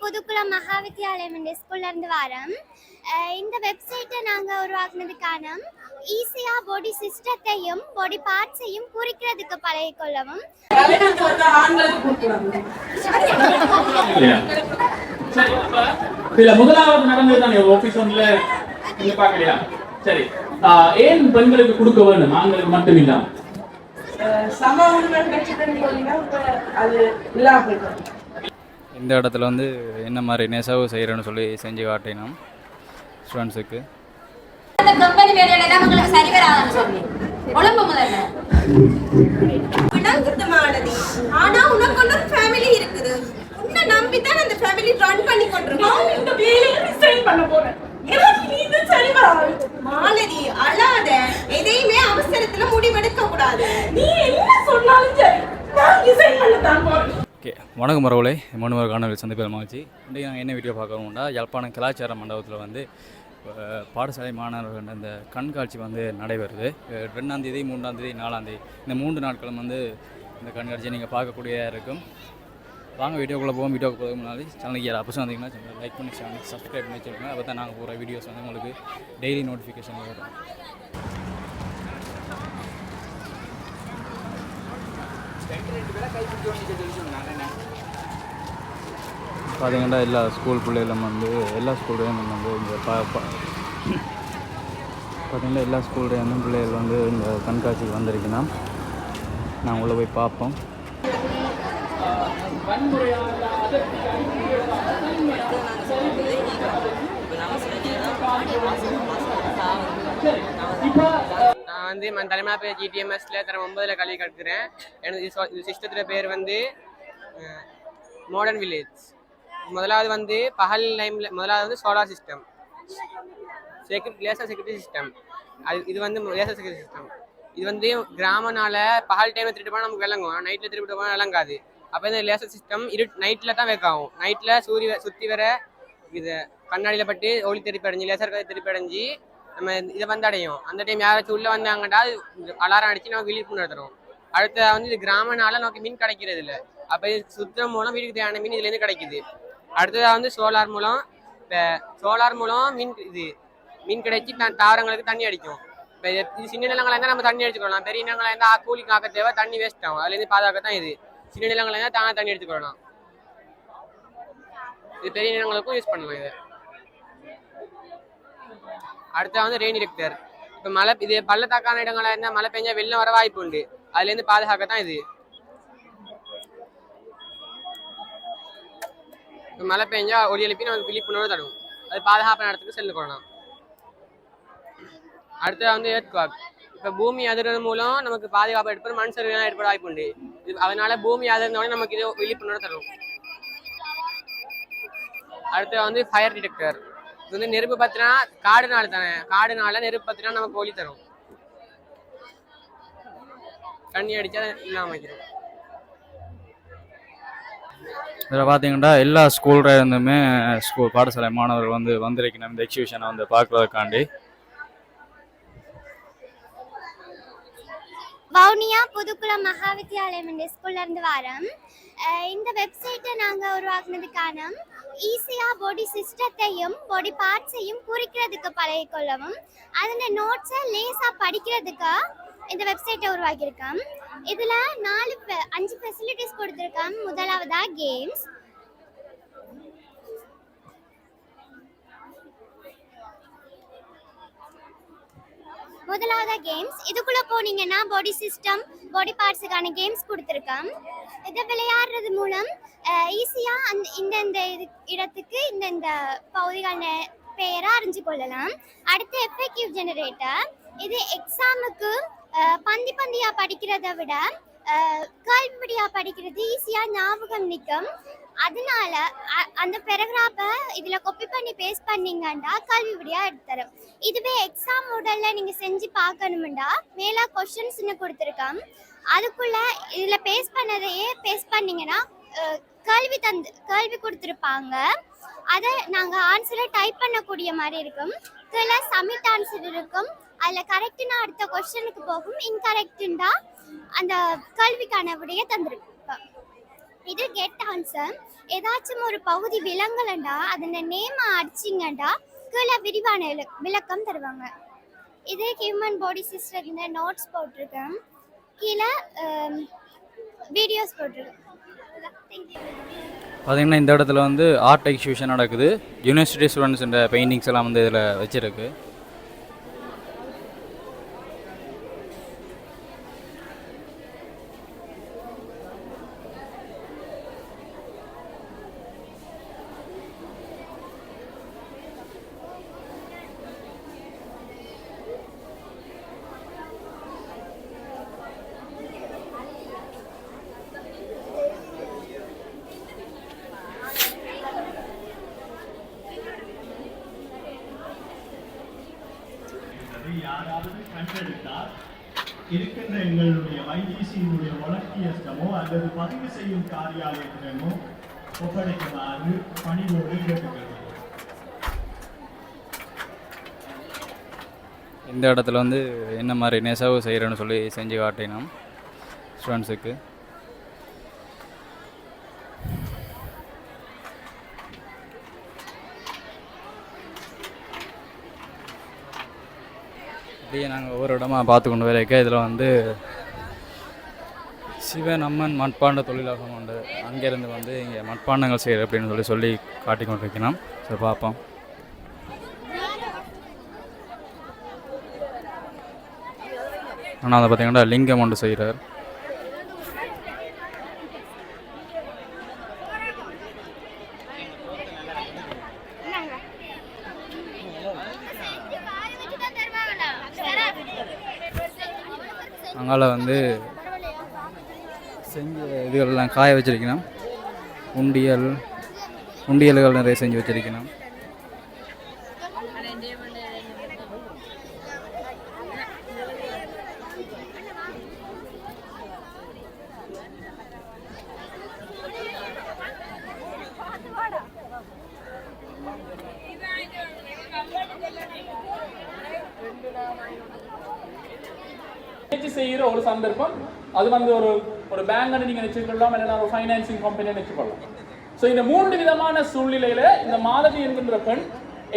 புதுக்குளம் மகாவித்யாலயம் என்ற ஸ்கூல்ல இருந்து வரோம். இந்த வெப்சைட்டை நாங்கள் உருவாக்குனது காரணம் ஈஸியாக பாடி சிஸ்டத்தையும் பாடி பார்ட்ஸையும் குறிக்கிறதுக்கு அப்ப இதுல முதலாவது நடந்தது தானே ஆபீஸ் ஒன்ல நீங்க பாக்கலையா சரி. ஏன் பெண்களுக்கு கொடுக்க வேண்டும் ஆண்களுக்கு மட்டும் இல்லாம? சம உரிமை இப்ப அது இல்லாம போயிடும். இந்த இடத்துல வந்து என்ன மாதிரி நெசவு செய்கிறேன்னு சொல்லி செஞ்சு காட்டினோம் ஸ்டூடெண்ட்ஸுக்கு. அந்த கம்பெனி வேலையில உங்களுக்கு சரி வராதுன்னு சொல்லி உடம்பு முதல்ல. விடாங்கிருத்தமானது ஆனா உனக்கு ஒன்று ஃபேமிலி இருக்குது. உன்னை நம்பி தான் அந்த ஃபேமிலி ரன் பண்ணி கொண்டிருக்கோம். இந்த வேலையை ரிசைன் பண்ண போறேன். எனக்கு நீ இது சரி வராது. மாலதி அழாத. எதையுமே அவசரத்துல முடிவெடுக்க கூடாது. நீ என்ன சொன்னாலும் சரி நான் ரிசைன் பண்ண தான் போறேன். ஓகே. வணக்கம் மரவுளை மனுவர் காணொலி சந்திப்பில் மகிழ்ச்சி. இன்றைக்கி நாங்கள் என்ன வீடியோ பார்க்கணும்னா யாழ்ப்பாணம் கலாச்சார மண்டபத்தில் வந்து பாடசாலை மாணவர்கள் இந்த கண்காட்சி வந்து நடைபெறுது. ரெண்டாந்தேதி மூன்றாந்தேதி நாலாந்தேதி இந்த மூன்று நாட்களும் வந்து இந்த கண்காட்சியை நீங்கள் பார்க்கக்கூடியதாக இருக்கும். வாங்க வீடியோக்குள்ளே போவோம். வீடியோக்கு போகிறதுக்கு முன்னாடி சேனலுக்கு யார் அப்போ வந்தீங்கன்னா சேனல் லைக் பண்ணி சேனல் சப்ஸ்கிரைப் பண்ணி வச்சுருக்கோங்க அப்போ தான் நாங்கள் போகிற வீடியோஸ் வந்து உங்களுக்கு டெய்லி நோட்டிஃபிகேஷன் வரும். பார்த்தீங்கன்னா எல்லா ஸ்கூல் பிள்ளைகளும் வந்து எல்லா ஸ்கூல்லையும் வந்து இந்த பா பார்த்தீங்கன்னா எல்லா ஸ்கூல்லையும் பிள்ளைகள் வந்து இந்த கண்காட்சிக்கு வந்திருக்குன்னா நான் உள்ளே போய் பார்ப்போம் நான் வந்து நான் தலைமாப்பே ஜிடிஎம்எஸ்ல தரம் ஒன்பதுல கல்வி கற்கிறேன். எனது சிஸ்டத்துல பேர் வந்து மாடர்ன் வில்லேஜ் முதலாவது வந்து பகல் டைம்ல முதலாவது வந்து solar system security laser security system அது இது வந்து லேசர் செக்யூரிட்டி சிஸ்டம் இது வந்து கிராமனால பகல் டைம்ல திருட்டு போனால் நமக்கு விளங்கும். நைட்ல நைட்டில் திருட்டு போனால் விளங்காது. அப்போ இந்த லேசர் சிஸ்டம் இரு நைட்டில் தான் வைக்காகும் ஆகும். நைட்டில் சூரிய சுற்றி வர இது கண்ணாடியில் பட்டு ஒளி திருப்பி அடைஞ்சு லேசர் கதை திருப்பி அடைஞ்சு நம்ம இதை வந்து அடையும். அந்த டைம் யாராச்சும் உள்ளே வந்தாங்கன்னா அலாரம் அடிச்சு நமக்கு விழிப்புணர்வு தரும் அடுத்த வந்து இது கிராமனால நமக்கு மீன் கிடைக்கிறது இல்லை. அப்போ இது சுத்தம் மூலம் வீட்டுக்கு தேவையான மீன் இதுலேருந்து கிடைக்குது. அடுத்ததாக வந்து சோலார் மூலம் இப்போ சோலார் மூலம் மீன் இது மீன் கிடைச்சி த- தாவரங்களுக்கு தண்ணி அடிக்கும். இப்போ இது சின்ன நிலங்களாக இருந்தால் நம்ம தண்ணி அடிச்சுக்கலாம் பெரிய நிலங்களா இருந்தால் கூலிக்கு ஆக்க தேவை தண்ணி வேஸ்ட் ஆகும். அதுலேருந்து பாதுகாக்க தான் இது. சின்ன நிலங்களாக இருந்தால் தானே தண்ணி எடுத்துக்கொள்ளலாம் இது பெரிய நிலங்களுக்கும் யூஸ் பண்ணலாம் இதை. அடுத்தது வந்து ரெயின் டிடெக்டர் இப்போ மழை இது பள்ளத்தாக்கான இடங்களாக இருந்தால் மழை பெஞ்சா வெளில வர வாய்ப்பு உண்டு. அதுலேருந்து பாதுகாக்க தான் இது. இப்போ மழை பெஞ்சா ஒளி எழுப்பி நமக்கு விழிப்புணர்வு தரும் அது பாதுகாப்பான இடத்துக்கு செல்லு கொள்ளலாம். அடுத்தது வந்து ஏர்த்குவாக் இப்போ பூமி அதிர்றது மூலம் நமக்கு பாதுகாப்பு ஏற்படும் மண் சரிவு ஏற்பட வாய்ப்பு உண்டு. இது அதனால பூமி அதிர்ந்தோடனே நமக்கு இது விழிப்புணர்வு தரும். அடுத்து வந்து ஃபயர் டிடெக்டர் இது வந்து நெருப்பு பத்தினா காடுனால தானே? காடுனால நெருப்பு பத்தினா நமக்கு ஒளி தரும். தண்ணி அடிச்சா இல்லாம வைக்கிறோம் இதில் பார்த்தீங்கன்னா எல்லா ஸ்கூல்ல இருந்துமே ஸ்கூல் பாடசாலை மாணவர்கள் வந்து வந்திருக்கணும். இந்த எக்ஸிபிஷனை வந்து பார்க்குறதுக்காண்டி. வவுனியா புதுக்குளம் மகாவித்யாலயம் என்ற ஸ்கூல்ல இருந்து வரோம். இந்த வெப்சைட்டை நாங்கள் உருவாக்குனது காரணம் ஈஸியாக பாடி சிஸ்டத்தையும் பாடி பார்ட்ஸையும் குறிக்கிறதுக்கு பழகிக்கொள்ளவும் அதில் நோட்ஸை லேசாக படிக்கிறதுக்கு இந்த வெப்சைட்டை உருவாக்கியிருக்கேன். இதில் நாலு அஞ்சு ஃபெசிலிட்டிஸ் கொடுத்துருக்கேன். முதலாவதாக கேம்ஸ் முதலாவது கேம்ஸ் இதுக்குள்ள போனீங்கன்னா பாடி சிஸ்டம் பாடி பார்ட்ஸுக்கான கேம்ஸ் கொடுத்துருக்கோம். இதை விளையாடுறது மூலம் ஈஸியாக அந்த இந்தந்த இது இடத்துக்கு இந்தந்த பகுதிக்கான பெயரை அறிஞ்சு கொள்ளலாம். அடுத்து எஃபெக்டிவ் ஜெனரேட்டர் இது எக்ஸாமுக்கு பந்தி பந்தியாக படிக்கிறதை விட கேள்விப்படியாக படிக்கிறது ஈஸியாக ஞாபகம் நிற்கும். அதனால அ- அந்த பேராகிராஃபை இதில் கொப்பி பண்ணி பேஸ்ட் பண்ணீங்கன்னா கல்விபடியாக எடுத்துரும் இதுவே எக்ஸாம் மாடலில் நீங்கள் செஞ்சு பார்க்கணுமெண்டா. மேலே கொஷின்ஸ்னு கொடுத்துருக்கோம். அதுக்குள்ளே இதில் பேஸ்ட் பண்ணதையே பேஸ்ட் பண்ணிங்கன்னா கேள்வி தந்து கேள்வி கொடுத்துருப்பாங்க. அதை நாங்கள் ஆன்சரை டைப் பண்ணக்கூடிய மாதிரி இருக்கும். கீழே சமிட் ஆன்சர் இருக்கும். அதில் கரெக்டுனா அடுத்த கொஸ்டினுக்கு போகும். இன்கரெக்டுண்டா அந்த கேள்விக்கான விடையை தந்துருக்கும் இது கெட் ஆன்சர் ஏதாச்சும் ஒரு பகுதி விலங்கலண்டா அதோட நேம் அடிச்சிங்கண்டா கீழே விரிவான விளக்கம் தருவாங்க. இது ஹியூமன் பாடி சிஸ்டர் இந்த நோட்ஸ் போட்டிருக்கேன். கீழே வீடியோஸ் போட்டிருக்கேன். பார்த்தீங்கன்னா இந்த இடத்துல வந்து ஆர்ட் எக்ஸிபிஷன் நடக்குது. யூனிவர்சிட்டி ஸ்டூடெண்ட்ஸ் இந்த பெயிண்டிங்ஸ் எல்லாம் வந்து இதில் வச்சிருக்கு. இந்த இடத்துல வந்து என்ன மாதிரி நெசவு செய்கிறேன்னு சொல்லி செஞ்சு காட்டினோம் ஸ்டூடெண்ட்ஸுக்கு அப்படியே நாங்கள் ஒவ்வொரு இடமா பார்த்து கொண்டு வரைக்க இதில் வந்து சிவன் அம்மன் மட்பாண்ட தொழிலகம் உண்டு. அங்கேருந்து வந்து இங்கே மட்பாண்டங்கள் செய்கிற அப்படின்னு சொல்லி சொல்லி காட்டி கொண்டிருக்கணும் சரி பார்ப்போம். ஆனால் அதை பார்த்தீங்கன்னா லிங்கம் ஒன்று செய்கிறார். அங்கால வந்து செஞ்ச இதுகள்லாம் காய வச்சிருக்கணும். உண்டியல் உண்டியல்கள் நிறைய செஞ்சு வச்சிருக்கணும். அது வந்து ஒரு ஒரு பேங்க்னு நீங்க வச்சுக்கொள்ளலாம் இல்லைன்னா ஒரு ஃபைனான்சிங் கம்பெனி வச்சுக்கொள்ளலாம். ஸோ இந்த மூன்று விதமான சூழ்நிலையில இந்த மாதவி என்கின்ற பெண்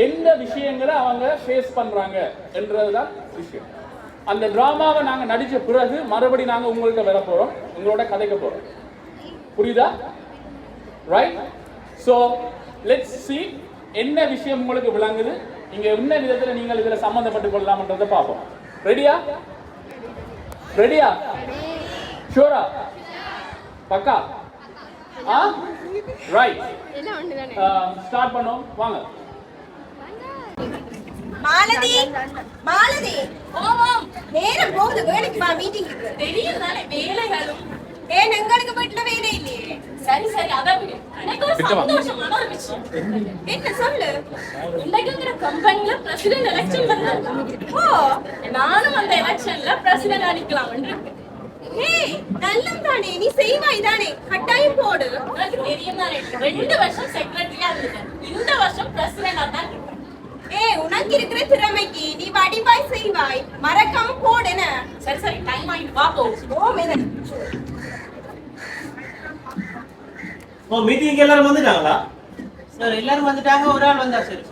எந்த விஷயங்களை அவங்க ஃபேஸ் பண்றாங்க என்றதுதான் விஷயம். அந்த டிராமாவை நாங்க நடிச்ச பிறகு மறுபடி நாங்க உங்கள்கிட்ட வர போறோம். உங்களோட கதைக்க போறோம். புரியுதா? ரைட் ஸோ லெட்ஸ் சி என்ன விஷயம் உங்களுக்கு விளங்குது. இங்க என்ன விதத்துல நீங்கள் இதுல சம்மந்தப்பட்டு கொள்ளலாம்ன்றதை பார்ப்போம். ரெடியா ரெடியா ஷூரா பக்கா ஆ ரைட் ஸ்டார்ட் பண்ணோம். வாங்க. மாலதி! மாலதி! ஓம் நேரம் போகுது. வேலைக்கு வா மீட்டிங்க்கு தெரியும் தானே வேலைகளும் ஏன் எங்களுக்கு வீட்டுல வேலை இல்லையே? சரி சரி அதை விடு. எனக்கு ஒரு. சந்தோஷமான ஒரு விஷயம் என்ன சொல்லு? இன்னைக்குங்கிற கம்பெனில பிரசிடென்ட் எலெக்ஷன் வந்தாங்க ஓ! நானும் அந்த எலெக்ஷன்ல பிரசிடென்ட் அடிக்கலாம்னு இருக்கேன். ஏய் நல்லம் தானே நீ செய்வாய் தானே கட்டாயம் போடு. எனக்கு தெரியும் தானே ரெண்டு வருஷம் செக்ரட்டரியா இருந்தேன் இந்த வருஷம் பிரசிடென்டா தான் இருக்கேன் ஏய் உனக்கு இருக்கிற திறமைக்கு நீ வடிவாய் செய்வாய். மறக்காம போடுன சரி சரி டைம் ஆயிட்டு வா போ. ஓ மேல ஓ மீட்டிங் எல்லாரும் வந்துட்டாங்களா? சார் எல்லாரும் வந்துட்டாங்க ஒரு ஆள் வந்தா சரி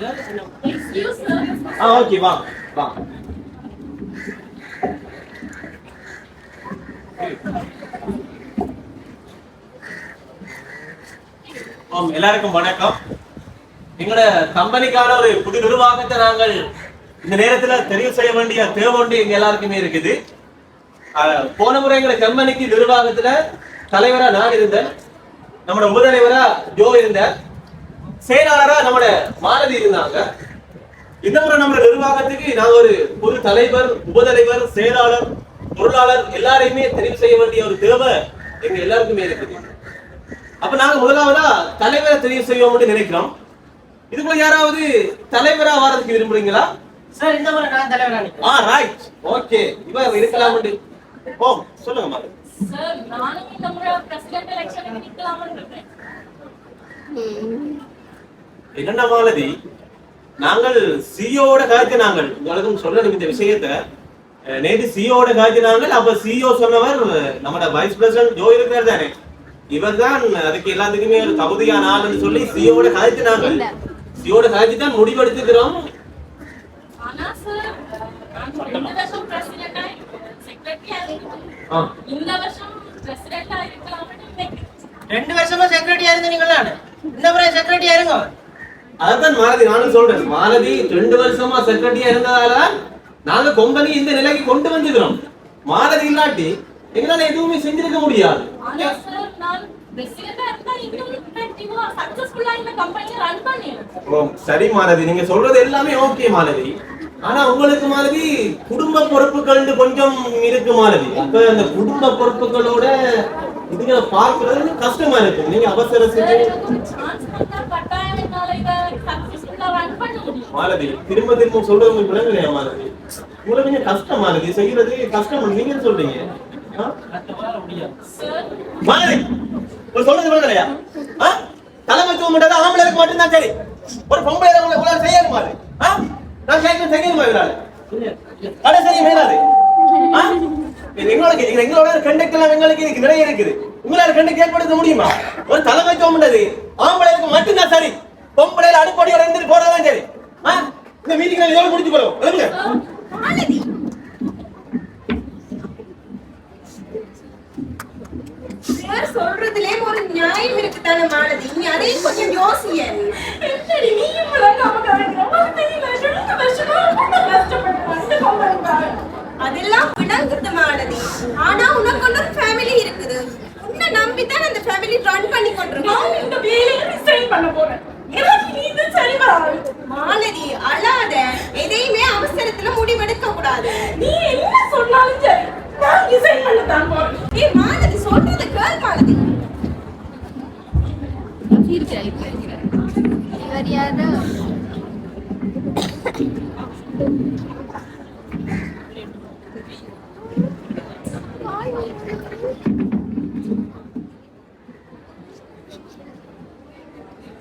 ஆ ஓகே வா வா. ஆம் எல்லாருக்கும் வணக்கம். எங்களோட கம்பெனிக்கான ஒரு புது நிர்வாகத்தை நாங்கள் இந்த நேரத்துல தெரிவு செய்ய வேண்டிய தேவை ஒன்று எங்க எல்லாருக்குமே இருக்குது. போன முறை எங்களை கம்பெனிக்கு நிர்வாகத்துல தலைவரா நான் இருந்தேன். நம்மளோட உபதலைவரா ஜோ இருந்தார். செயலாளரா நம்மளோட மாலதி இருந்தாங்க. இந்த முறை நம்ம நிர்வாகத்துக்கு நாங்க ஒரு புது தலைவர் உபதலைவர் செயலாளர் பொருளாளர் எல்லாரையுமே தெரிவு செய்ய வேண்டிய ஒரு தேவை எங்க எல்லாருக்குமே இருக்குது. அப்ப நாங்க முதலாவதா தலைவரை தெரிவு செய்வோம்னு நினைக்கிறோம். இதுக்குள்ள யாராவது தலைவரா வர்றதுக்கு விரும்புறீங்களா? சார் இந்த முறை நான் தலைவரா நிக்கிறேன். ஆ ரைட் ஓகே இவ இருக்கலாம் ஓ சொல்லுங்க மாலதி சார் நானும் இந்த முறை பிரசிடென்ட் எலெக்ஷனுக்கு நிக்கலாம்னு இருக்கேன் என்னென்ன மாலதி நாங்கள் சிஓட காய்ச்சி நாங்கள் உங்களுக்கும் சொல்லணும் இந்த விஷயத்த நேற்று சிஓட காய்ச்சி நாங்கள் அப்ப சிஓ சொன்னவர் நம்மட வைஸ் பிரசிடன்ட் ஜோ இருக்கிறார் தானே. இவர்தான் அதுக்கு எல்லாத்துக்குமே ஒரு தகுதியான ஆளுன்னு சொல்லி சியோட கதைச்சினாங்க சியோட கதைச்சு தான் முடிவெடுத்துக்கிறோம். ரெண்டு வருஷம் செக்ரட்டரியா ஆ. இந்த வருஷம் பிரசிடென்டா இருக்கலாம்னு நினைக்கிறேன். ரெண்டு வருஷமா செக்ரட்டரியா இருந்தீங்களா இந்த முறை செக்ரட்டரியா இருங்க. அதான் மாலதி நானும் சொல்றேன். மாலதி ரெண்டு வருஷமா செக்ரட்டரியா இருந்ததால நாங்க கொம்பனி இந்த நிலைக்கு கொண்டு வந்துக்கிறோம் மாலதி இல்லாட்டி எங்களால எதுவுமே செஞ்சிருக்க முடியாது. சார் மாலதி நீங்க சொல்றது எல்லாமே ஓகே மாலதி ஆனா உங்களுக்கு மாலதி குடும்ப பொறுப்புகள் கொஞ்சம் இருக்கு மாலதி அப்ப அந்த குடும்ப பொறுப்புகளோட இதுகளை பார்க்கறது கஷ்டமா இருக்கு நீங்க அவசர மாலதி திரும்ப திரும்ப சொல்றது உங்களுக்கு விளங்கலையா மாலதி? உங்களுக்கு கொஞ்சம் கஷ்டம் மாலதி செய்யறது கஷ்டம் நீங்க சொல்றீங்க? மாலதி ஒரு சொல்றது விளங்கலையா? தலைமைத்துவம் பண்றது ஆம்பளை இருக்க மட்டும்தான் சரி. ஒரு பொம்பளை உங்களை உங்களால செய்யணும் மாலதி. நான் கேட்க செய்யணுமா இவரால? கடை செய்ய மேலாது எங்களுக்கு எங்களோட கண்டக்ட் எல்லாம் எங்களுக்கு இதுக்கு நிறைய இருக்குது. உங்களால கண்டக்ட் ஏற்படுத்த முடியுமா? ஒரு தலைமைத்துவம் பண்றது ஆம்பளை இருக்க மட்டும்தான் சரி. பொம்பளை அடுப்படியோட இருந்துட்டு போறதான் சரி ஆ? இந்த மீட்டிங் இதோட முடிச்சு போறோம் சொல்றதுலே ஒரு நியாயம் இருக்குதானே மாலதி? நீ அதையும் கொஞ்சம் யோசிய என்னடி. அதெல்லாம் விளங்குது மாலதி. ஆனா உனக்கு ஒரு ஃபேமிலி இருக்குது. உன்னை நம்பித்தான் அந்த ஃபேமிலி ரன் பண்ணி கொண்டிருக்கோம். நான் இந்த வேலையை resign பண்ண போறேன். மாலதி அழாத. எதையுமே அவசரத்துல முடிவெடுக்க கூடாது நீ என்ன சொன்னாலும் சரி நான் போறேன். ஏய் மாலதி சொல்றது கேள் மாலதி.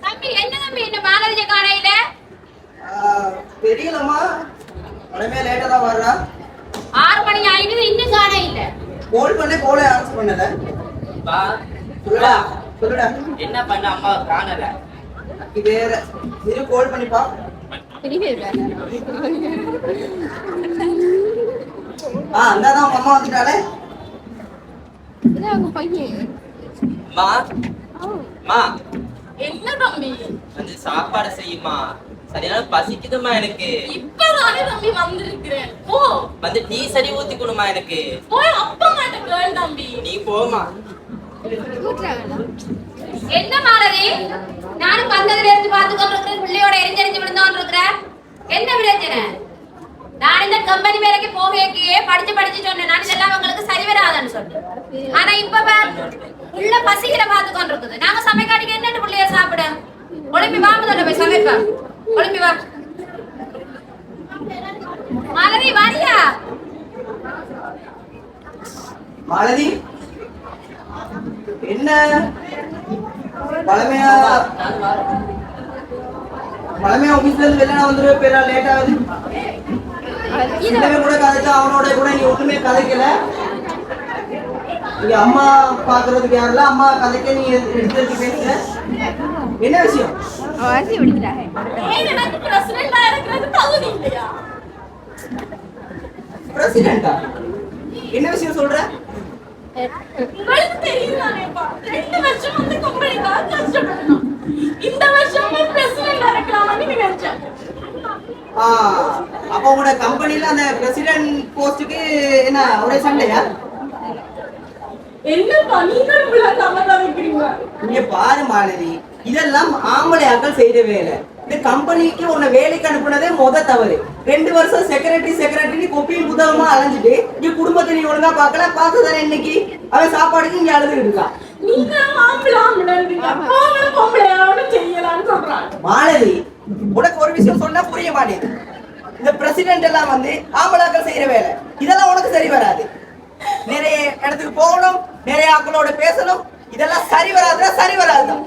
தம்பி என்ன தம்பி இந்த மாலவிஜ காணையில தெரியலம்மா உடனே லேட்டா தான் வர்றா. ஆறு மணி ஆயிடுது இன்னும் காண இல்ல. கோல் பண்ணி கோலை ஆன்சர் பண்ணல. சொல்லுடா சொல்லுடா. என்ன பண்ண அம்மா காணல? இது வேற. இரு கோல் பண்ணிப்பா ஆ அந்தாதான் உங்க அம்மா வந்துட்டாலே மா. மா. என்ன தம்பி? வந்து சாப்பாடு செய்யுமா? சரியான பசிக்குதுமா எனக்கு. இப்பதானே தம்பி வந்திருக்கிறேன். போ. வந்து டீ சரி ஊத்திக்கணுமா எனக்கு. போய் அப்பா மாட்ட கேள் தம்பி. நீ போமா என்ன மாலதி? நானும் வந்ததுல இருந்து கொண்டிருக்கிறேன் பிள்ளையோட எரிஞ்செரிஞ்சு விழுந்தோன்னு இருக்கிறேன் என்ன பிரச்சனை நான் இந்த கம்பெனி வேலைக்கு போகையே படிச்சு படிச்சு சொன்னேன். நான் இதெல்லாம் உங்களுக்கு சரி வராதுன்னு சொன்னேன். ஆனா இப்ப உள்ள பசியில பார்த்து கொண்டிருக்குது நாங்க சமைக்காட்டிக்கு என்னென்ன பிள்ளைய சாப்பிட? ஒளிம்பி வா முதல்ல போய் சமைப்பா. ஒளிம்பி வா. மாலதி வாரியா. மாலதி என்ன? பழமையா பழமையா ஆபீஸ்ல இருந்து வெளில வந்துருவே பேரா லேட் ஆகுது. இன்னமே கூட கதைச்சா அவனோட கூட நீ ஒண்ணுமே கதைக்கல. இங்க அம்மா பாக்குறதுக்கு யாருல அம்மா கதைக்க நீ எடுத்து பேசுற என்ன விஷயம்? பிரசிடென்டா பிரசிடென்டா என்ன விஷயம் சொல்ற? இந்த வருஷம் பிரசிடென்டா இருக்கலாம்னு நினைச்சேன் ஆ, அப்ப உங்களோட கம்பெனில அந்த பிரசிடென்ட் போஸ்டுக்கு என்ன ஒரே சண்டையா? என்னப்பா நீங்கள் விளங்காம தான் வைக்கிறீங்க இங்க பாரு மாலதி இதெல்லாம் ஆம்பளை ஆட்கள் செய்யற வேலை. இந்த கம்பெனிக்கு உன்னை வேலைக்கு அனுப்புனதே முத தவறு. ரெண்டு வருஷம் செக்ரட்டரி செக்ரட்டரி கொப்பியும் புத்தகமா அலைஞ்சிட்டு இங்க குடும்பத்தை நீ ஒழுங்கா பார்க்கல? பார்த்ததானே இன்னைக்கு? அவன் சாப்பாடுக்கு இங்க அழுதுகிட்டு இருக்கான் மாலதி உனக்கு ஒரு விஷயம் சொன்னா புரிய மாட்டேங்குது. இந்த பிரசிடென்ட் எல்லாம் வந்து ஆம்பளாக்கள் செய்யற வேலை. இதெல்லாம் உனக்கு சரி வராது. நிறைய இடத்துக்கு போகணும் நிறைய ஆக்களோட பேசணும். இதெல்லாம் சரி வராதுன்னா சரி வராதுதான்.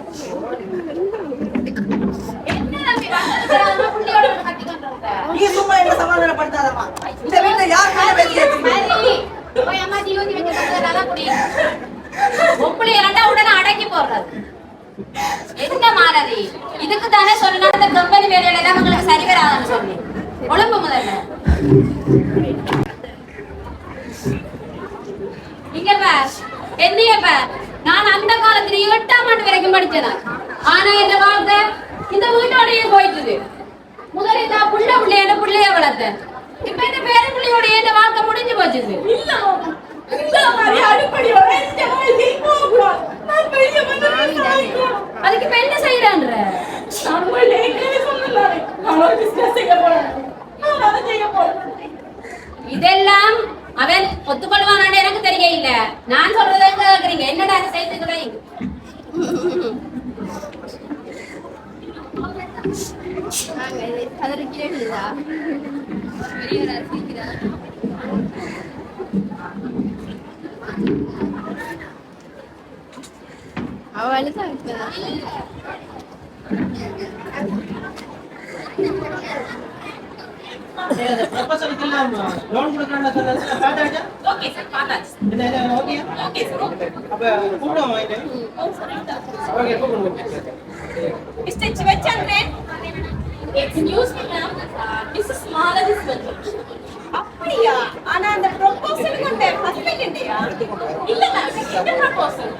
நீ சும்மா என்ன சமாதானப்படுத்தாதம்மா? இந்த வீட்டுல யார் மேல பேசி உடனே அடக்கி போடுறது. என்ன மாறதி? இதுக்கு தானே சொன்னா இந்த கம்பெனி வேலையில எல்லாம் உங்களுக்கு சரி வராதுன்னு சொல்லி ஒழுங்கு முதல்ல இங்க பார் என்னைய பார் நான் அந்த காலத்துல எட்டாம் ஆண்டு வரைக்கும் படிச்சேன் ஆனா என்ன வாழ்க்கை இந்த வீட்டோடயே போயிட்டுது முதலில் நான் புள்ள புள்ளைய புள்ளைய வளர்த்தேன் இப்ப இந்த பேர புள்ளையோட இந்த வாழ்க்கை முடிஞ்சு போச்சுது இந்த இந்த அதுக்கு இப்ப என்ன செய்யறான்ற இதெல்லாம் அவன் ஒத்துக்கொள்வானான்னு எனக்கு நான் சொல்றதை கேக்குறீங்க. என்னடா அதை சேர்த்துக்கிறேன் அவளுதான் எல்லாம் அப்படியா? ஆனா அந்த ப்ரொபோசல் கொண்ட ஹஸ்பண்ட் இல்லையா? இல்ல மேம் என்ன ப்ரொபோசல்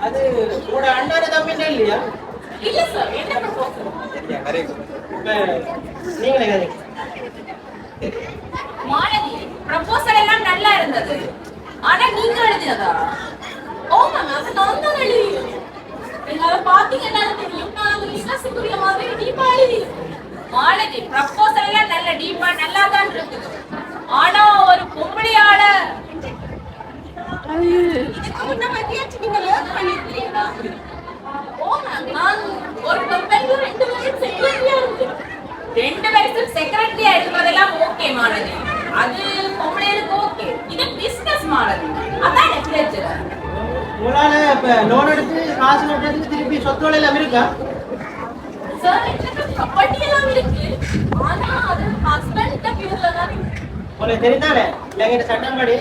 அது உங்களோட அண்ணாட தம்பின்னா இல்லையா? இல்ல சார் என்ன ப்ரொபோசல் மாலதி எல்லாம் நல்லா இருந்தது. ஆனா நீங்க எழுதினதா? ஓ மேம் அது நான் தான் எழுதியிருக்கேன் நீங்க அதை பாத்தீங்கன்னா தெரியும். நான் அந்த பிசினஸுக்குரிய மாதிரி டீப்பா மாலதி ப்ரப்போசல் எல்லாம் நல்ல டீப்பா நல்லா தான் இருக்குது ஆனா ஒரு பொம்பளையால இதுக்கு முன்ன நீங்க பண்ணிருக்கீங்களா? நான் ஒரு கம்பெனில ரெண்டு வருஷம் செக்ரட்டரியா இருந்தேன் ரெண்டு பேருக்கும் செக்ரட்டரியா இருக்கிறதெல்லாம் ஓகே மாலதி. அது பொம்பளைகளுக்கு ஓகே இது பிசினஸ் மாலதி. அதான் பிரச்சனை உங்களால இப்ப லோன் எடுத்து காசு கட்டுறதுக்கு திருப்பி சொத்து எல்லாம் இருக்கா? சார் எனக்கு ப்ராப்பர்ட்டி எல்லாம் இருக்கு. ஆனா அது ஹஸ்பண்ட் பேர்ல தான் இருக்கு. உங்களுக்கு தெரிந்தானே எங்கிட்ட சட்டப்படி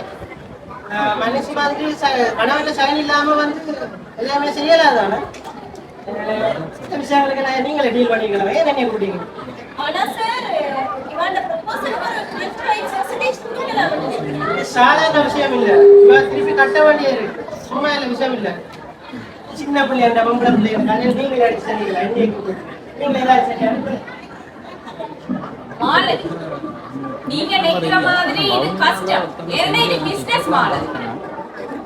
மனுஷி மாதிரி ச- கணவர்ல சகன் இல்லாம வந்து எல்லாமே செய்யலாதானே இந்த விஷயங்களுக்கு நான் நீங்களே டீல் ஏன் என்னைய கூட்டிங்க ஆனா சார் இவன் ப்ரொபோசல் ஒரு 25% கொடுக்கலாம் இது சாதாரண விஷயம் இல்ல. இவ திருப்பி கட்ட வேண்டிய இருக்கு சும்மா இல்ல விஷயம் இல்ல. சின்ன பிள்ளை அந்த பொம்பளை பிள்ளை கல்யாணம் நீங்களே அடிச்சு ஏதாவது சரி மாலதி நீங்க நினைக்கிற மாதிரி இது கஷ்டம். ஏன்னா இது பிசினஸ் மாலதி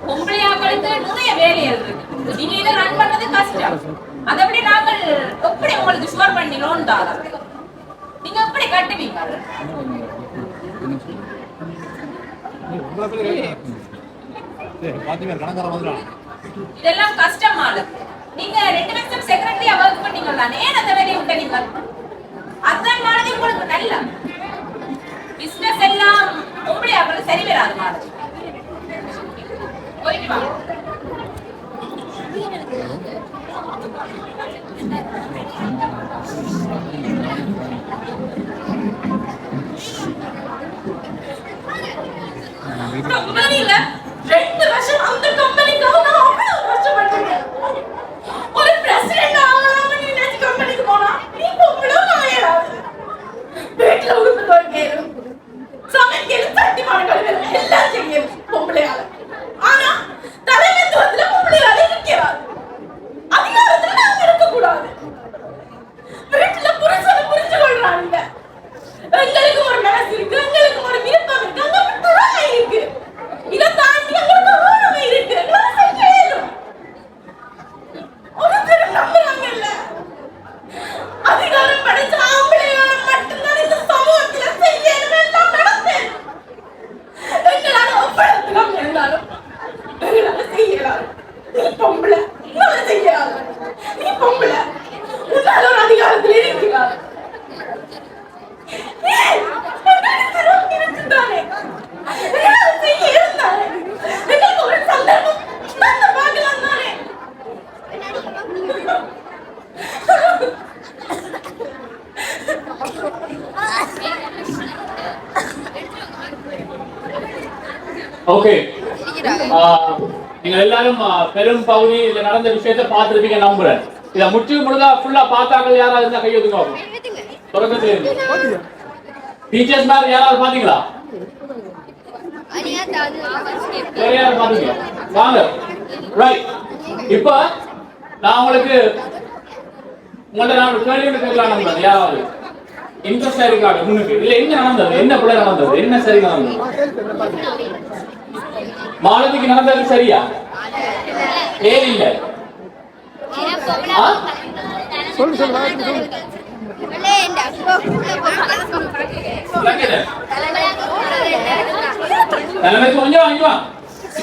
பொம்பளையாக்களுக்கு நிறைய வேலைகள் இருக்கு. நீங்க இதை ரன் பண்றது கஷ்டம். அதபடி நாங்கள் எப்படி உங்களுக்கு ஷுவர் பண்ணி லோன் தரோம் நீங்க எப்படி கட்டுவீங்க இதெல்லாம் கஷ்டமா நீங்க ரெண்டு வருஷம் செக்ரட்டரியா ஒர்க் பண்ணீங்க தானே ஏன் அந்த வேலையை விட்ட நீங்க அதான் மாதிரி உங்களுக்கு நல்ல. பிசினஸ் எல்லாம் பொம்பளையாக்களுக்கு சரி வராது மாதிரி போயிட்டு வாங்க கம்பெனில ரெண்டு வருஷம் அந்த கம்பெனிக்காக நான் அவ்வளவு கஷ்டப்பட்டிருக்கேன் ஒரு பிரசிடென்ட் ஆகலாம்னு நினைச்சு கம்பெனிக்கு போனா நீ பொம்பளை நாயராது வீட்டுல உடுப்பு துவைக்கணும் சமைக்கணும் தட்டி மணக்கணும் எல்லாம் செய்யணும் பொம்பளையால ஆனா தலைமைத்துவத்துல பொம்பளையால இருக்கிறார் அதிகாரத்துல நாங்க இருக்கக்கூடாது வீட்டுல புருஷனை புரிஞ்சு கொள்றாங்க எங்களுக்கு ஒரு மனசு இருக்கு எங்களுக்கு ஒரு விருப்பம் இருக்கு எங்களுக்கு திறமை இருக்கு இதை தாண்டி எங்களுக்கு ஆளுமை இருக்கு எங்களால செய்ய இயலும். ஒரு பேரும் நம்புறாங்கல்ல அதிகாரம் படைச்ச ஆம்பளையால மட்டும்தான் இந்த சமூகத்துல செய்யணும் எல்லாம் நடத்தேன் எங்களால ஒப்படத்திலும் இருந்தாலும் எங்களால செய்யலாம் நீ பொம்பளை உன்னால செய்யலாம் நீ பொம்பளை உன்னால ஒரு அதிகாரத்தில் இருக்கிறார் ஏன்? எங்களுக்கு திறமை இருக்குதானே? எங்களால செய்ய இருந்தானே? எங்களுக்கு ஒரு சந்தர்ப்பம் தந்து பார்க்கலாம் தானே? ஓகே நீங்க எல்லாரும் பெரும் பகுதி இதுல நடந்த விஷயத்தை பார்த்திருப்பீங்க நம்புறேன். இதை முற்று முழுதா ஃபுல்லா பார்த்தாக்கள் யாராவது இருந்தா கையெழுத்துங்க தொடக்கத்துல இருந்து. டீச்சர்ஸ் மேல யாராவது பாத்தீங்களா வேற யாரும் பாத்தீங்க வாங்க. ரைட் இப்ப நான் உங்களுக்கு உங்கள்ட்ட நான் ஒரு கேள்வி கேட்கலாம் நம்புறேன். யாராவது? இன்ட்ரெஸ்டா இருக்காங்க முன்னுக்கு. இல்ல என்ன நடந்தது? என்ன பிள்ளை நடந்தது? என்ன சரி நடந்தது? மாலதிக்கு நடந்தது சரியா? ஏன் இல்ல? தலைமைக்கு கொஞ்சம் வாங்கி வா.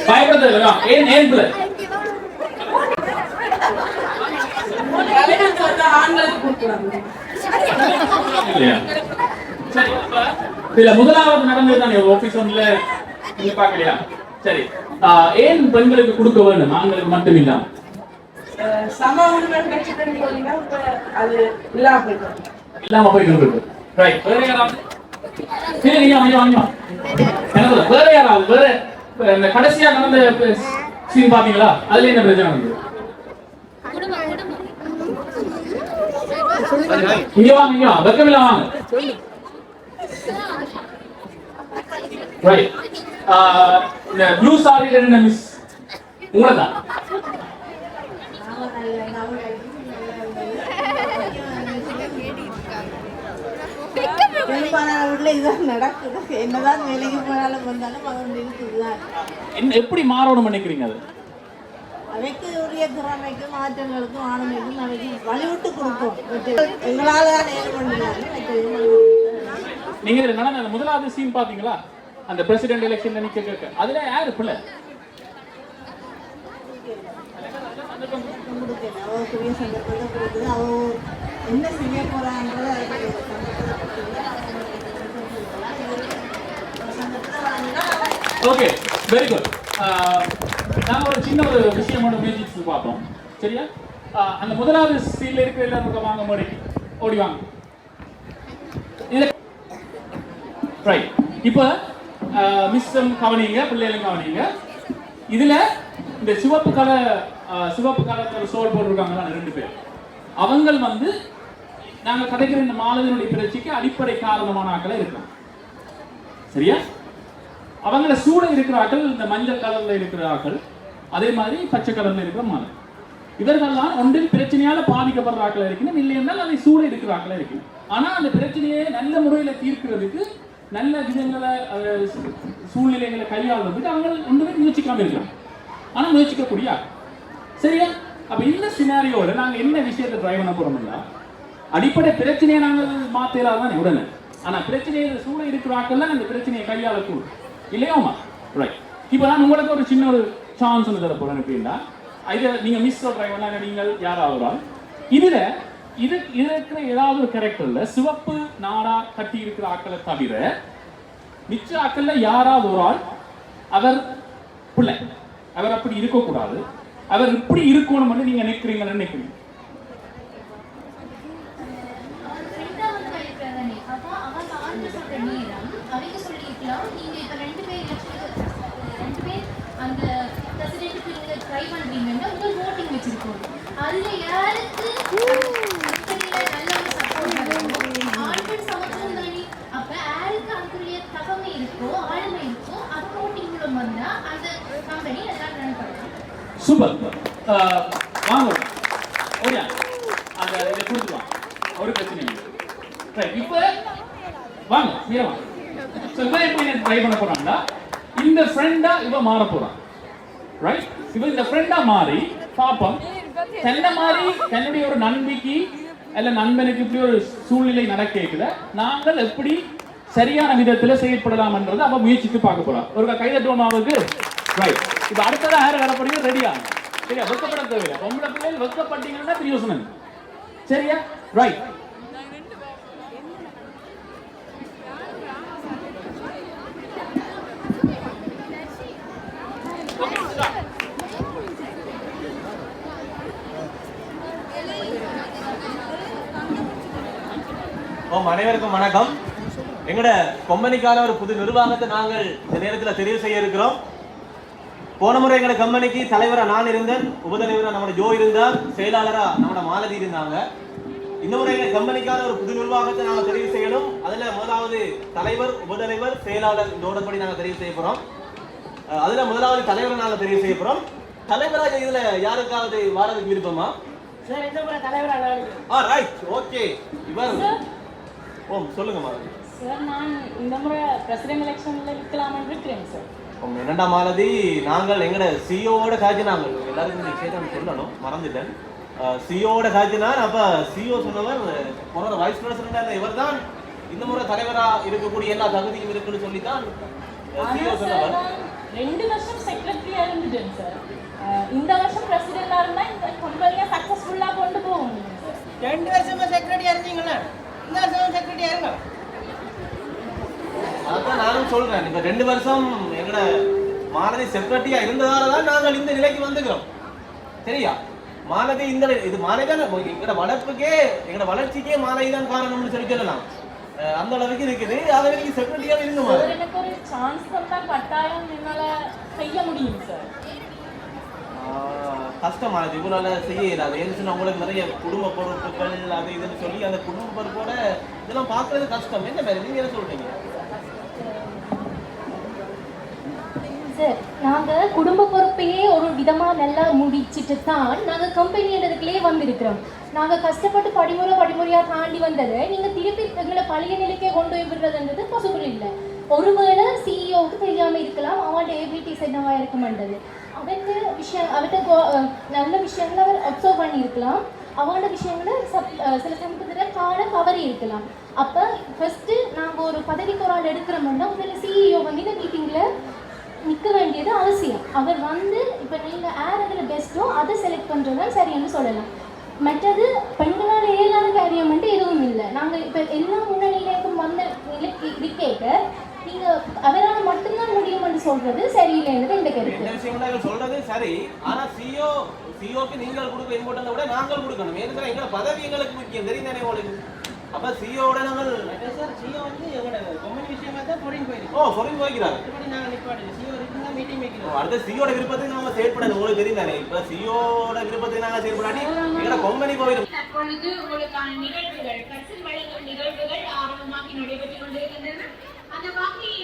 பயப்படுறது ஏன் ஏன் பிள்ளை இதுல முதலாவது நடந்தது தானே ஆபீஸ் ஒன்ல நீங்க பாக்கலையா சரி ஏன் பெண்களுக்கு கொடுக்க வேண்டும்? ஆண்களுக்கு மட்டும் இல்லாம சம உரிமை அது இல்லாம போயிடும். இல்லாம ரைட் வேற யாராவது? சரி வாங்க. எனக்கு வேற யாராவது? வேற இந்த கடைசியா நடந்த சீன் பாத்தீங்களா அதுல என்ன பிரச்சனை நடந்தது இங்க வாங்க இங்க வாங்க. வெக்கமில்ல வாங்க. ரைட் இந்த ப்ளூ சாரி என்ன மிஸ் உங்களை தான் என்னதான் வேலைக்கு போனாலும் வந்தாலும் ஒன்று இருக்குதுதான் என்ன எப்படி மாறணும் நினைக்கிறீங்க அது? அவைக்கு உரிய திறமைக்கும் மாற்றங்களுக்கும் ஆளுமைக்கும் அவைக்கு வழிவிட்டு கொடுப்போம். எங்களால் தான் நேரம் பண்ணினாலும் மற்றது நீங்க இதுல நடந்த அந்த முதலாவது சீன் பாத்தீங்களா அந்த பிரசிடென்ட் எலெக்ஷன் நினைக்க கேட்க அதுல யாரு பிள்ளை? என்ன செய்ய போறான்றது ஓகே வெரி குட் நாங்க ஒரு சின்ன ஒரு விஷயம் மட்டும் முயற்சிச்சு பார்ப்போம். சரியா? Uh, அந்த முதலாவது சீன்ல இருக்கிற எல்லாரும் பக்கம் வாங்க முடி ஓடி வாங்க. ரைட் இப்போ மிஸ்ஸும் கவனிங்க பிள்ளைகளும் கவனிங்க. இதுல இந்த சிவப்பு கலர் சிவப்பு கலர் ஒரு சோல் போட்டிருக்காங்க ரெண்டு பேர். அவங்கள் வந்து நாங்க கதைக்கிற இந்த மாலதினுடைய பிரச்சனைக்கு அடிப்படை காரணமான ஆக்களை இருக்காங்க சரியா? அவங்கள சூட இருக்கிறார்கள் இந்த மஞ்சள் கலர்ல இருக்கிறார்கள் அதே மாதிரி பச்சை கலர்ல இருக்கிற மாலை. இவர்கள்லாம் ஒன்றில் பிரச்சனையால பாதிக்கப்படுறாக்கள் இருக்கணும் இல்லை என்றால் அதை சூட இருக்கிற இருக்கணும் இருக்கு ஆனா அந்த பிரச்சனையை நல்ல முறையில தீர்க்கிறதுக்கு நல்ல விதங்களை சூழ்நிலைகளை கையாளுறதுக்கு அவங்க ஒன்றுமே முயற்சிக்காம இருக்கலாம். ஆனா முயற்சிக்கக்கூடிய ஆள். சரியா? அப்போ இந்த சினாரியோவில் நாங்க என்ன விஷயத்தை ட்ரை பண்ண போகிறோம்னா அடிப்படை பிரச்சனையை நாங்கள் மாற்றலாம் தானே உடனே. ஆனா பிரச்சனையை சூழ இருக்கிற அந்த பிரச்சனையை கையாளக்கூடும். இல்லையாமா ரைட் இப்போ நான் உங்களுக்கு ஒரு சின்ன ஒரு சான்ஸ் ஒன்று தர போகிறேன் அப்படின்னா இதை நீங்க மிஸ் ட்ரை பண்ணாங்க நீங்கள் யாராவது இதில் இதுல இது இருக்கிற ஏதாவது ஒரு கேரக்டர்ல சிவப்பு நாடா கட்டி இருக்கிற ஆக்களை தவிர மிச்ச ஆக்கள்ல யாராவது ஒரு ஆள் அவர் பிள்ளை. அவர் அப்படி இருக்கக்கூடாது. அவர் இப்படி இருக்கணும்னு நீங்க நினைக்கிறீங்கன்னு நினைக்கிறீங்க. அதுல யாருக்கு இப்படியில நல்ல ஒரு support இருக்கோ, ஆண்கள் சமத்துவம் தானே. அப்ப யாருக்கு அதுக்குரிய தகமை இருக்கோ ஆளுமை இருக்கோ அது voting மூலம் வந்தா அந்த கம்பெனி நல்லா ரன் பண்ணலாம் சூப்பர். வாங்க. ஓடியா. அந்த இதை கொடுத்துருவான் ஒரு பிரச்சனை இல்லை. இப்போ வாங்க மீரா வாங்க ஸோ இவன் எப்படி ட்ரை பண்ண போறாங்கன்னா இந்த ஃப்ரெண்டா இவன் மாற போறான் ரைட் இவன் இந்த ஃப்ரெண்டா மாறி பாப்பம் தன்னை மாதிரி தன்னுடைய ஒரு நண்பிக்கு அல்ல நண்பனுக்கு இப்படி ஒரு சூழ்நிலை நடக்கல நாங்கள் எப்படி சரியான விதத்தில் செயல்படலாம்ன்றது அவன் முயற்சித்து பார்க்க போறான் ஒரு கைதட்டுவோம் அவருக்கு ரைட் இப்போ அடுத்ததா யார் வர போறீங்க ரெடியா சரியா? வெக்கப்பட தேவையில்லை. பொம்பளை பிள்ளைகள் வெக்கப்பட்டீங்கன்னா பிரியோசனம். சரியா? ரைட் அனைவருக்கும் வணக்கம். எங்கட கொம்பனிக்கான ஒரு புது நிர்வாகத்தை நாங்கள் இந்த நேரத்தில் தெரிவு செய்ய இருக்கிறோம். போன முறை எங்களோட கம்பெனிக்கு தலைவரா நான் இருந்தேன். உபதலைவரா நம்மளோட ஜோ இருந்தார். செயலாளரா நம்மளோட மாலதி இருந்தாங்க. இந்த முறை எங்க கம்பெனிக்கான ஒரு புது நிர்வாகத்தை நாங்க தெரிவு செய்யணும். அதுல முதலாவது தலைவர் உபதலைவர் செயலாளர் இந்த order நாங்க தெரிவு செய்ய போறோம். அஹ் அதுல முதலாவது தலைவரை நாங்க தெரிவு செய்ய போறோம். தலைவராக இதுல யாருக்காவது வாரதுக்கு விருப்பமா? சார் இந்த முறை தலைவராக ஆ ரைட் ஓகே இவர் ஓ சொல்லுங்க மாலதி. சார் நான் இந்த முறை பிரசிடென்ட் எலெக்ஷன்ல நிற்கலாம்னு இருக்கிறேன் சார் இரண்டாம் மாலதி நாங்கள் எங்கட சிஓவோட காய்ச்சி நாங்கள் எல்லாருக்கும் இந்த விஷயத்தை சொல்லணும் மறந்துட்டேன் சிஓவோட காய்ச்சினார் அப்ப சிஓ சொன்னவர் போன வைஸ் பிரசிடண்ட் இவர் தான் இந்த முறை தலைவரா இருக்கக்கூடிய எல்லா தகுதியும் இருக்குன்னு சொல்லித்தான் சிஓ சொன்னவர் ரெண்டு வருஷம் செக்ரட்டரியா இருந்துட்டேன் சார் இந்த வருஷம் பிரசிடென்டா இருந்தா இந்த கம்பெனியை சக்சஸ்ஃபுல்லா கொண்டு போக முடியும் சார் ரெண்டு வருஷமா செக்ரட்டரியா இருந்தீங்களா இந்த வருஷம் செக்ரட்டரியா இருங்க அதான் நானும் சொல்றேன். இந்த ரெண்டு வருஷம் எங்கட மாலதி செக்ரட்டரியா இருந்ததால தான் நாங்கள் இந்த நிலைக்கு வந்துக்கிறோம் சரியா? மாலதி இந்த இது மாலதி தான் எங்கட வளர்ப்புக்கே எங்கட வளர்ச்சிக்கே மாலதி தான் காரணம்னு சொல்லி சொல்லலாம் அந்த அளவுக்கு இருக்குது. அதை நீங்க செக்ரட்டரியா மாலதி எனக்கு ஒரு சான்ஸ் தந்தா கட்டாயம் என்னால செய்ய முடியும் சார் கஷ்டமானது இவ்வளோ செய்ய இயலாது. ஏன்னு சொன்னா உங்களுக்கு நிறைய குடும்ப பொறுப்புகள் அது இதுன்னு சொல்லி அந்த குடும்ப பொறுப்போட இதெல்லாம் பார்க்கறது கஷ்டம். என்ன மாதிரி நீங்க என்ன சொல்றீங்க? சார் நாங்கள் குடும்ப பொறுப்பையே ஒரு விதமாக நல்லா முடிச்சிட்டு தான் நாங்கள் கம்பெனின்றதுக்குள்ளே வந்திருக்கிறோம். நாங்கள் கஷ்டப்பட்டு படிமுறை படிமுறையாக தாண்டி வந்ததை நீங்கள் திருப்பி எங்களை பழைய நிலைக்கே கொண்டு போய் விடுறதுன்றது பாசிபிள் இல்லை. ஒருவேளை சிஇஓவுக்கு தெரியாமல் இருக்கலாம் அவனோட எபிலிட்டிஸ் என்னவா மாட்டது அவருக்கு விஷயம் அவர்கிட்ட கோ- நல்ல விஷயங்களை அவர் அப்சர்வ் பண்ணியிருக்கலாம். அவனோட விஷயங்களை சப் சில சமயத்தில் காண தவறி இருக்கலாம். அப்போ ஃபஸ்ட்டு நாங்கள் ஒரு பதவிக்கு ஒரு ஆள் எடுக்கிறோம்னா முதல்ல சிஇஓ வந்து இந்த மீட்டிங்கில் நிற்க வேண்டியது அவசியம். அவர் வந்து இப்போ நீங்கள் ஏர் அதில் பெஸ்ட்டோ அதை செலக்ட் பண்ணுறது தான் சரின்னு சொல்லலாம். மற்றது பெண்களால் இயலாத காரியம் எதுவும் இல்லை. நாங்கள் இப்போ எல்லா முன்னணியிலேருக்கும் வந்த நிலைக்கு இருக்கேக்க நீங்கள் அவரால் மட்டும்தான் முடியும்னு சொல்கிறது சரியில்லைன்றது இந்த கருத்து. சொல்கிறது சரி. ஆனால் சிஓ சிஓக்கு நீங்கள் கொடுக்க இம்பார்ட்டன்ட் விட நாங்கள் கொடுக்கணும். ஏன்னா எங்களை பதவி எங்களுக்கு முக்கியம். தெரியும் உங்களுக்கு? அப்ப சிஓட நாங்கள் சார் சிஓ வந்து எங்களோட கம்பெனி விஷயமா தான் பொறிஞ்சு போயிருக்கு. ஓ சொல்லி போய்க்கிறாங்க இப்படி நாங்கள் நிப்பாட்டு சிஓ இருக்குன்னா மீட்டிங் வைக்கிறோம். அடுத்த சிஓட விருப்பத்தை நாம செயல்படணும் உங்களுக்கு தெரியும் தானே? இப்ப சிஓட விருப்பத்தை நாங்க செயல்படாட்டி எங்கட கம்பெனி போயிடும் தற்பொழுது உங்களுக்கான நிகழ்வுகள் கட்சி வழங்கும் நிகழ்வுகள் ஆரம்பமாகி நடைபெற்றுக் கொண்டிருக்கின்றன. அந்த வகையில்